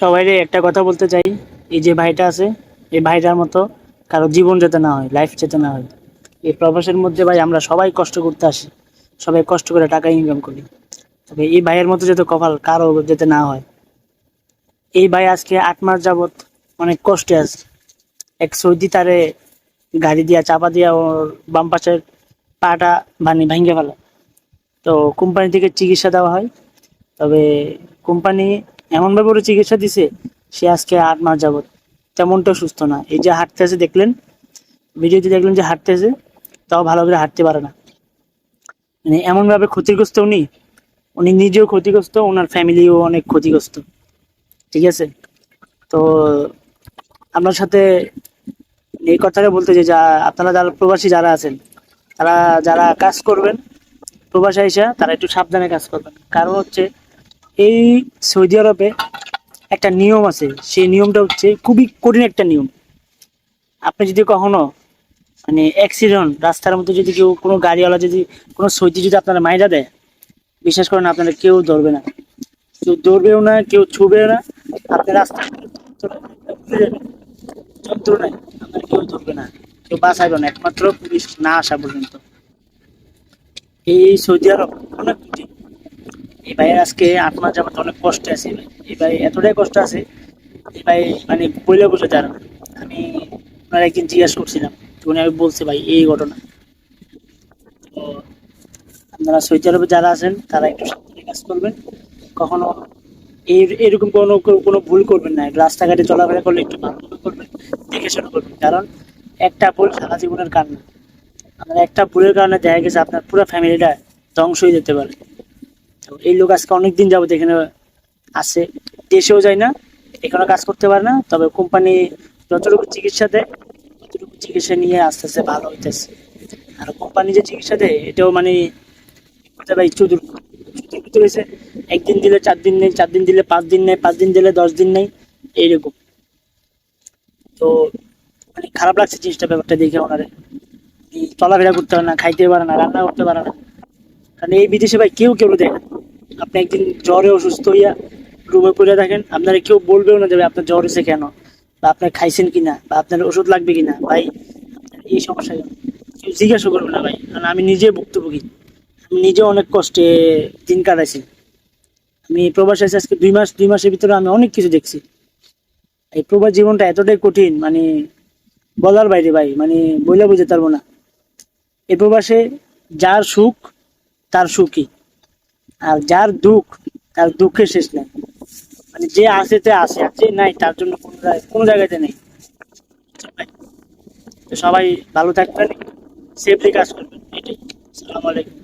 সবাইরে একটা কথা বলতে চাই, এই যে ভাইটা আছে, এই ভাইটার মতো কারও জীবন যেতে না হয় লাইফ যেতে না হয়, এই প্রবাসের মধ্যে ভাই আমরা সবাই কষ্ট করতে আসি, সবাই কষ্ট করে টাকা ইনকাম করি। তবে এই ভাইয়ের মতো যাতে কপাল কারও যেতে না হয়, এই ভাই আজকে আট মাস যাবত অনেক কষ্টে আছে। এক সৌদি তারে গাড়ি দিয়া, চাপা দিয়া ওর বাম পাশের পাটা ভানি ভাঙ্গে ফেলা। তো কোম্পানি থেকে চিকিৎসা দেওয়া হয়। তবে কোম্পানি এমনভাবে ওর চিকিৎসা দিছে, সে আজকে আট মাস যাবত তেমনটা সুস্থ না। এই যে হাঁটতেছে দেখলেন? ভিডিওতে দেখলেন যে হাঁটতেছে তাও ভালো করে হাঁটতে পারে না। মানে এমনভাবে ক্ষতিগ্রস্ত উনি উনি নিজেও ক্ষতিগ্রস্ত, ওনার ফ্যামিলিও অনেক ক্ষতিগ্রস্ত। ঠিক আছে? তো আপনার সাথে এই কথাটা বলতে যে যা, আপনারা যারা প্রবাসী যারা আছেন, তারা যারা কাজ করবেন, প্রবাসী এসে তারা একটু সাবধানে কাজ করবেন। কারণ হচ্ছে এই সৌদি আরবে একটা নিয়ম আছে। সেই নিয়মটা হচ্ছে খুবই কঠিন একটা নিয়ম। আপনি যদি কখনো মানে অ্যাক্সিডেন্ট রাস্তার মধ্যে যদি কেউ কোনো গাড়িওয়ালা যদি কোনো সৈতি যদি আপনারা মাইরা দেয়, বিশ্বাস করেন আপনারা কেউ ধরবে না। কেউ ধরবেও না, কেউ ছুবেও না। আপনি রাস্তা আপনারা কেউ ধরবে না। কেউ না। একমাত্র পুলিশ না আসা পর্যন্ত। এই সৌদি আরব অনেক কঠিন। এই ভাইয়ের আজকে মাস যাবত অনেক কষ্ট আছে। এই ভাই এতটাই কষ্ট আছে, এই ভাই মানে বলে বসে যার আমি ওনার একদিন জিজ্ঞাসা করছিলাম উনি আমি বলছি, ভাই, এই ঘটনা। তো আপনারা সৌদি আরবে যারা আছেন, তারা একটু সাবধানে কাজ করবেন। কখনো এই এরকম কোনো কোনো ভুল করবেন না। রাস্তাঘাটে চলাফেরা করলে একটু ভালোভাবে করবেন, দেখে শুনে করবেন। কারণ একটা ভুল সারা জীবনের কারণ আপনার একটা ভুলের কারণে দেখা গেছে আপনার পুরো ফ্যামিলিটা ধ্বংস হয়ে যেতে পারে। এই লোক আজকে অনেক দিন যাবত এখানে আসে দেশেও যায় না, এখানে কাজ করতে পারে না, তবে কোম্পানি যতটুকু চিকিৎসা দেয়, ততটুকু চিকিৎসা নিয়ে আস্তে আস্তে ভালো হইতেছে। আর কোম্পানি যে চিকিৎসা দেয়, এটাও মানে হয়েছে একদিন দিলে চার দিন নেই, চার দিন দিলে পাঁচ দিন নেই, পাঁচ দিন দিলে দশ দিন নেই, এইরকম। তো মানে খারাপ লাগছে জিনিসটা, ব্যাপারটা দেখে ওনারে। চলাফেরা করতে পারে না, খাইতে পারে না, রান্না করতে পারে না। কারণ এই বিদেশে ভাই কেউ কেউ দেয় না। আপনি একদিন জ্বরে অসুস্থ হইয়া রুমে পড়ে থাকেন, আপনারা কেউ বলবেও না যাবে আপনার জ্বর হয়েছে কেন? বা আপনার খাইছেন কিনা? বা আপনার ওষুধ লাগবে কিনা? ভাই এই সমস্যা কেন? কেউ জিজ্ঞাসা করবে না ভাই, কারণ আমি নিজে ভুক্তভোগী। আমি নিজে অনেক কষ্টে দিন কাটাইছি। আমি প্রবাসে আছি আজকে দুই মাস, দুই মাসের ভিতরে আমি অনেক কিছু দেখছি। এই প্রবাস জীবনটা এতটাই কঠিন মানে বলার বাইরে ভাই মানে বলে বুঝতে পারব না। এই প্রবাসে যার সুখ, তার সুখী আর যার দুঃখ, তার দুঃখের শেষ নেই। মানে যে আসে তে আসে, আর যে নাই, তার জন্য কোনো জায়গায়, কোনো জায়গাতে নেই। সবাই ভালো থাকবেন সেফলি কাজ করবেন। এটাই। আসসালামু আলাইকুম।